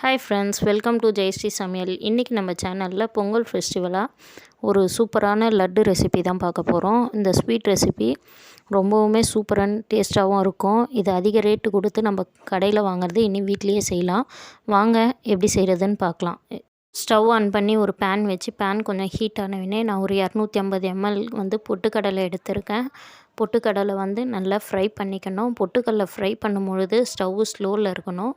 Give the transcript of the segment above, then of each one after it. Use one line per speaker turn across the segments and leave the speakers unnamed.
Hi friends welcome to Jayashree சமையல் இன்றைக்கி நம்ம சேனலில் பொங்கல் ஃபெஸ்டிவலாக ஒரு சூப்பரான லட்டு ரெசிபி தான் பார்க்க போகிறோம் இந்த ஸ்வீட் ரெசிபி ரொம்பவுமே சூப்பரான டேஸ்ட்டாகவும் இருக்கும். இது அதிக ரேட்டு கொடுத்து நம்ம கடையில் வாங்குறது இனி வீட்லேயே செய்யலாம். வாங்க எப்படி செய்கிறதுன்னு பார்க்கலாம். ஸ்டவ் ஆன் பண்ணி ஒரு பேன் வச்சு பேன் கொஞ்சம் ஹீட் ஆனவுடனே நான் ஒரு இரநூத்தி ஐம்பது எம்எல் வந்து பொட்டுக்கடலை எடுத்திருக்கேன். பொட்டுக்கடலை வந்து நல்லா ஃப்ரை பண்ணிக்கணும். பொட்டுக்கடலை ஃப்ரை பண்ணும் பொழுது ஸ்டவ்வு ஸ்லோவில் இருக்கணும்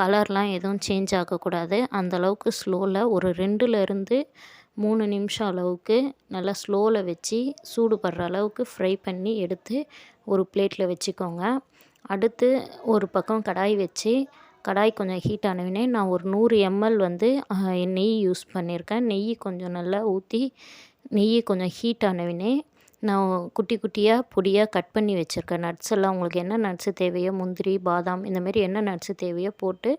கலர்லாம் எதுவும் சேஞ்ச் ஆகக்கூடாது. அந்தளவுக்கு ஸ்லோவில் ஒரு ரெண்டுலேருந்து மூணு நிமிஷம் அளவுக்கு நல்லா ஸ்லோவில் வச்சு சூடுபடுற அளவுக்கு ஃப்ரை பண்ணி எடுத்து ஒரு பிளேட்டில் வச்சுக்கோங்க. அடுத்து ஒரு பக்கம் கடாய் வச்சு கடாய் கொஞ்சம் ஹீட் ஆனவுடனே நான் ஒரு நூறு எம்எல் வந்து நெய் யூஸ் பண்ணியிருக்கேன். நெய் கொஞ்சம் நல்லா ஊற்றி நெய் கொஞ்சம் ஹீட் ஆனவுடனே நான் குட்டி குட்டியாக பொடியாக கட் பண்ணி வச்சுருக்கேன். நட்ஸ் எல்லாம் உங்களுக்கு என்ன நட்ஸு தேவையோ முந்திரி பாதாம் இந்தமாரி என்ன நட்ஸு தேவையோ போட்டு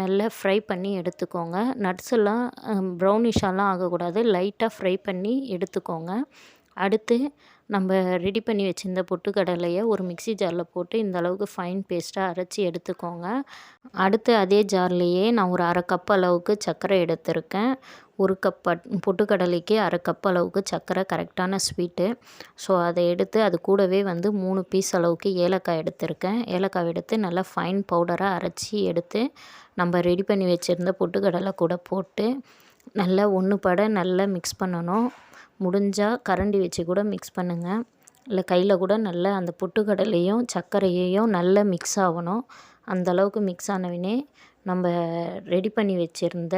நல்லா ஃப்ரை பண்ணி எடுத்துக்கோங்க. நட்ஸ் எல்லாம் ப்ரௌனிஷாலாம் ஆகக்கூடாது. லைட்டாக ஃப்ரை பண்ணி எடுத்துக்கோங்க. அடுத்து நம்ம ரெடி பண்ணி வச்சுருந்த பொட்டுக்கடலையை ஒரு மிக்சி ஜாரில் போட்டு இந்த அளவுக்கு ஃபைன் பேஸ்ட்டாக அரைச்சி எடுத்துக்கோங்க. அடுத்து அதே ஜார்லேயே நான் ஒரு அரை கப் அளவுக்கு சர்க்கரை எடுத்திருக்கேன். ஒரு கப் பட் பொட்டுக்கடலைக்கு அரை கப் அளவுக்கு சர்க்கரை கரெக்டான ஸ்வீட்டு ஸோ அதை எடுத்து அது கூடவே வந்து மூணு பீஸ் அளவுக்கு ஏலக்காய் எடுத்திருக்கேன். ஏலக்காய் எடுத்து நல்லா ஃபைன் பவுடராக அரைச்சி எடுத்து நம்ம ரெடி பண்ணி வச்சுருந்த பொட்டுக்கடலை கூட போட்டு நல்லா ஒன்று பட நல்லா மிக்ஸ் பண்ணணும். முடிஞ்சால் கரண்டி வச்சு கூட மிக்ஸ் பண்ணுங்கள் இல்லை கையில் கூட நல்லா அந்த பொட்டுக்கடலையும் சர்க்கரையையும் நல்லா மிக்ஸ் ஆகணும். அந்தளவுக்கு மிக்ஸ் ஆனவினே நம்ம ரெடி பண்ணி வச்சுருந்த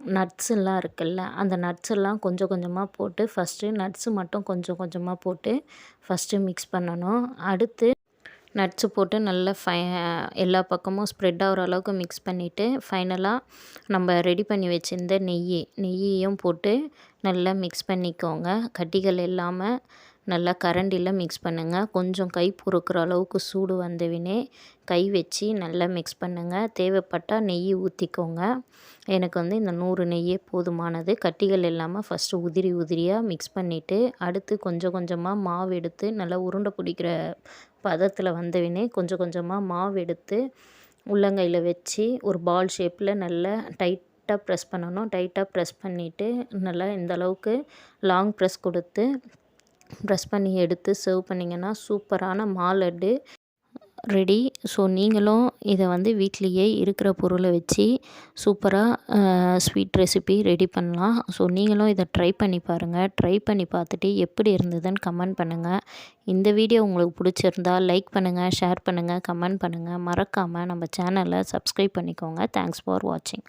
நட்ஸெல்லாம் இருக்குல்ல அந்த நட்ஸெல்லாம் கொஞ்சம் கொஞ்சமாக போட்டு ஃபஸ்ட்டு நட்ஸு மட்டும் கொஞ்சம் கொஞ்சமாக போட்டு ஃபஸ்ட்டு மிக்ஸ் பண்ணணும். அடுத்து நட்ஸு போட்டு நல்லா ஃபை எல்லா பக்கமும் ஸ்ப்ரெட் ஆகிற அளவுக்கு மிக்ஸ் பண்ணிவிட்டு ஃபைனலாக நம்ம ரெடி பண்ணி வச்சுருந்த நெய் நெய்யையும் போட்டு நல்லா மிக்ஸ் பண்ணிக்கோங்க. கட்டிகள் இல்லாமல் நல்லா கரண்டியில் மிக்ஸ் பண்ணுங்கள் கொஞ்சம் கை பொறுக்கிற அளவுக்கு சூடு வந்தவினே கை வச்சு நல்லா மிக்ஸ் பண்ணுங்கள் தேவைப்பட்டால் நெய் ஊற்றிக்கோங்க எனக்கு வந்து இந்த நூறு நெய்யே போதுமானது. கட்டிகள் இல்லாமல் ஃபஸ்ட்டு உதிரி உதிரியாக மிக்ஸ் பண்ணிவிட்டு அடுத்து கொஞ்சம் கொஞ்சமாக மாவு எடுத்து நல்லா உருண்டை பிடிக்கிற பதத்தில் வந்தவினே கொஞ்சம் கொஞ்சமாக மாவு எடுத்து உள்ளங்கையில் வச்சு ஒரு பால் ஷேப்பில் நல்லா டைட்டாக ப்ரெஸ் பண்ணணும். டைட்டாக ப்ரெஸ் பண்ணிவிட்டு நல்லா இந்த அளவுக்கு லாங் ப்ரெஸ் கொடுத்து ப்ரெஸ் பண்ணி எடுத்து சர்வ் பண்ணிங்கன்னா சூப்பரான மாலட்டு ரெடி ஸோ நீங்களும் இதை வந்து வீட்லேயே இருக்கிற பொருளை வச்சு சூப்பராக ஸ்வீட் ரெசிபி ரெடி பண்ணலாம். ஸோ நீங்களும் இதை ட்ரை பண்ணி பாருங்கள் ட்ரை பண்ணி பார்த்துட்டு எப்படி இருந்ததுன்னு கமெண்ட் பண்ணுங்கள் இந்த வீடியோ உங்களுக்கு பிடிச்சிருந்தா லைக் பண்ணுங்கள் ஷேர் பண்ணுங்கள் கமெண்ட் பண்ணுங்கள் மறக்காமல் நம்ம சேனலை சப்ஸ்கிரைப் பண்ணிக்கோங்க. தேங்க்ஸ் ஃபார் வாட்சிங்